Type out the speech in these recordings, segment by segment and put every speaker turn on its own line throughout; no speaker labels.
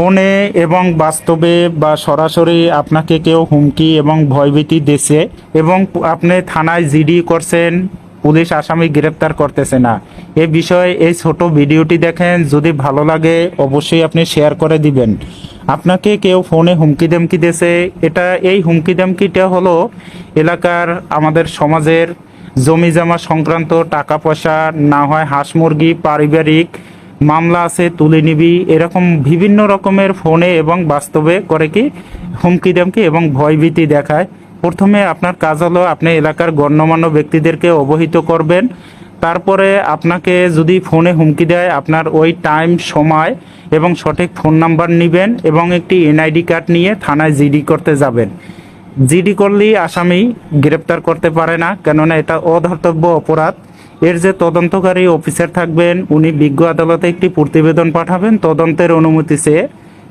ফোনে এবং বাস্তবে বা সরাসরি আপনাকে কেউ হুমকি এবং ভয়ভীতি দিছে এবং আপনি থানায় জিডি করছেন, পুলিশ আসামি গ্রেপ্তার করতেছে না। এ বিষয়ে এই ছোট ভিডিওটি দেখেন, যদি ভালো লাগে অবশ্যই আপনি শেয়ার করে দিবেন। আপনাকে কেউ ফোনে হুমকি ধমকি দিয়েছে এটা এই হুমকি ধমকিটা হলো এলাকার আমাদের সমাজের জমি জমা সংক্রান্ত টাকা পয়সা, না হয় হাঁস মুরগি, পারিবারিক মামলা আছে, তুলে নিবি। এরকম বিভিন্ন রকমের ফোনে এবং বাস্তবে করে কি, হুমকি দামকি এবং ভয়ভীতি দেখায়। প্রথমে আপনার কাজ হলো আপনি এলাকার গণ্যমান্য ব্যক্তিদেরকে অবহিত করবেন। তারপরে আপনাকে যদি ফোনে হুমকি দেয়, আপনার ওই টাইম, সময় এবং সঠিক ফোন নাম্বার নেবেন এবং একটি এনআইডি কার্ড নিয়ে থানায় জিডি করতে যাবেন। জিডি করলেই আসামি গ্রেপ্তার করতে পারে না, কেননা এটা অধর্তব্য অপরাধ। এর যে তদন্তকারী অফিসার থাকবেন, উনি বিজ্ঞ আদালতে একটি প্রতিবেদন পাঠাবেন। তদন্তের অনুমতি চেয়ে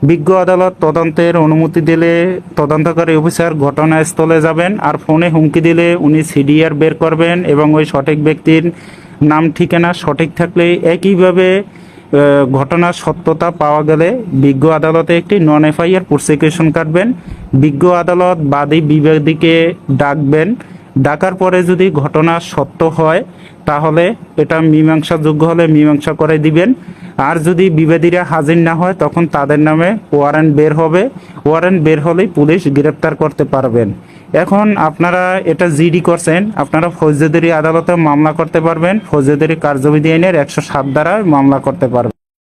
বিজ্ঞ আদালত তদন্তের অনুমতি দিলে তদন্তকারী অফিসার ঘটনাস্থলে যাবেন আর ফোনে হুমকি দিলে উনি সিডিআর বের করবেন এবং ওই সঠিক ব্যক্তির নাম, ঠিকানা সঠিক থাকলে একইভাবে ঘটনার সত্যতা পাওয়া গেলে বিজ্ঞ আদালতে একটি নন এফআইআর প্রসিকিউশন কাটবেন। বিজ্ঞ আদালত বাদী বিবাদীকে ডাকবেন। ডাকার পরে যদি ঘটনা সত্য হয়, তাহলে এটা মীমাংসাযোগ্য হলে মীমাংসা করে দিবেন। আর যদি বিবাদীরা হাজির না হয়, তখন তাদের নামে ওয়ারেন্ট বের হবে। ওয়ারেন্ট বের হলেই পুলিশ গ্রেপ্তার করতে পারবেন। এখন আপনারা এটা জিডি করছেন, আপনারা ফৌজদারি আদালতে মামলা করতে পারবেন। ফৌজদারি কার্যবিধি আইনের একশো সাত দ্বারা মামলা করতে পারবেন।